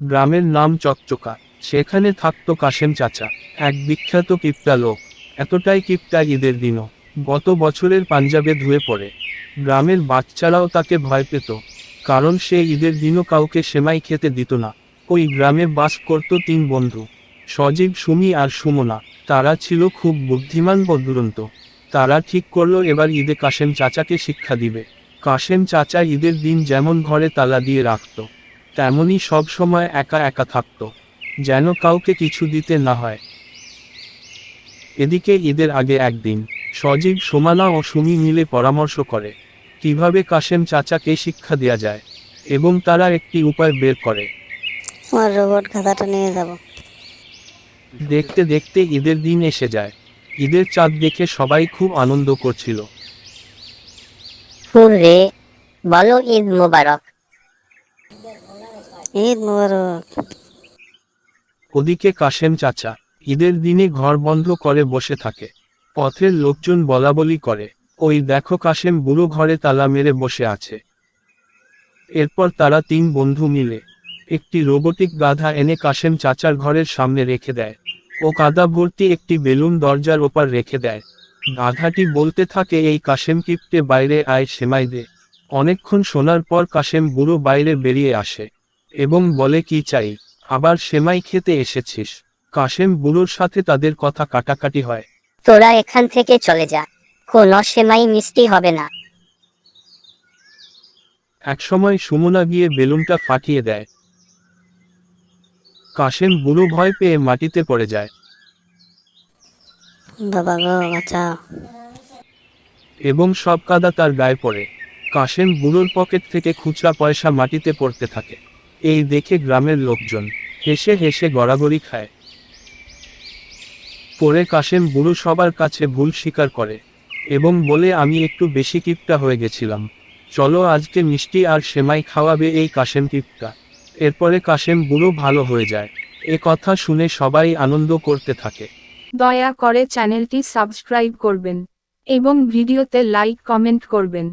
গ্রামের নাম চকচকা। সেখানে থাকতো কাশেম চাচা, এক বিখ্যাত কিপ্টা লোক। এতটাই কিপ্টা ঈদের দিনও। গত বছরের পাঞ্জাবে ধুয়ে পড়ে। গ্রামের বাচ্চারাও তাকে ভয় পেত, কারণ সে ঈদের দিনও কাউকে সেমাই খেতে দিত না। ওই গ্রামে বাস করত তিন বন্ধু, সজীব, সুমি আর সুমনা। তারা ছিল খুব বুদ্ধিমান ও দুরন্ত। তারা ঠিক করল এবার ঈদে কাশেম চাচাকে শিক্ষা দিবে। কাশেম চাচা ঈদের দিন যেমন ঘরে তালা দিয়ে রাখত তেমনই সব সময় একা একা থাকত যেন কাউকে কিছু দিতে না হয়। এদিকে ঈদের আগে একদিন সজীব সোমানা ও সুমি মিলে পরামর্শ করে কীভাবে কাশেম চাচাকে শিক্ষা দেয়া যায় এবং তারা একটি উপায় বের করে। আমার রোবট খাতাটা নিয়ে যাব। দেখতে দেখতে ঈদের দিন এসে যায়। ঈদের চাঁদ দেখে সবাই খুব আনন্দ করছিল। হুররে বলো ঈদ মোবারক। ওদিকে কাশেম চাচা ঈদের দিনে ঘর বন্ধ করে বসে থাকে। পথের লোকজন বলাবলি করে, ওই দেখো কাশেম বুড়ো ঘরে তালা মেরে বসে আছে। এরপর তারা তিন বন্ধু মিলে একটি রোবোটিক গাধা এনে কাশেম চাচার ঘরের সামনে রেখে দেয় ও কাদা ভর্তি একটি বেলুন দরজার ওপার রেখে দেয়। গাধাটি বলতে থাকে, এই কাশেম কিপটে বাইরে আয়, সেমাই দে। অনেকক্ষণ শোনার পর কাশেম বুড়ো বাইরে বেরিয়ে আসে। এবং বলে কি চাই? আবার সেমাই খেতে এসেছিস। কাশেম বুড়োর সাথে তাদের কথা কাটাকাটি হয়। তোরা এখান থেকে চলে যা। কোনো সেমাই মিষ্টি হবে না। একসময় সুমনা গিয়ে বেলুনটা ফাটিয়ে দেয়। কাশেম বুড়ো ভয় পেয়ে মাটিতে পড়ে যায়। বাবা গো বাঁচাও। এবং সব কাদা তার গায়ে পড়ে। কাশেম বুড়োর পকেট থেকে খুচরা পয়সা মাটিতে পড়তে থাকে। এই দেখে গ্রামের লোকজন হেসে হেসে গড়াগড়ি খায়। পরে কাশেম বুড়ো সবার কাছে ভুল স্বীকার করে এবং বলে, আমি একটু বেশি কিপটা হয়ে গেছিলাম। চলো আজকে মিষ্টি আর সেমাই খাওয়াবে এই কাশেম কিপটা। এরপরে কাশেম বুড়ো ভালো হয়ে যায়। এ কথা শুনে সবাই আনন্দ করতে থাকে। দয়া করে চ্যানেলটি সাবস্ক্রাইব করবেন এবং ভিডিওতে লাইক, কমেন্ট করবেন।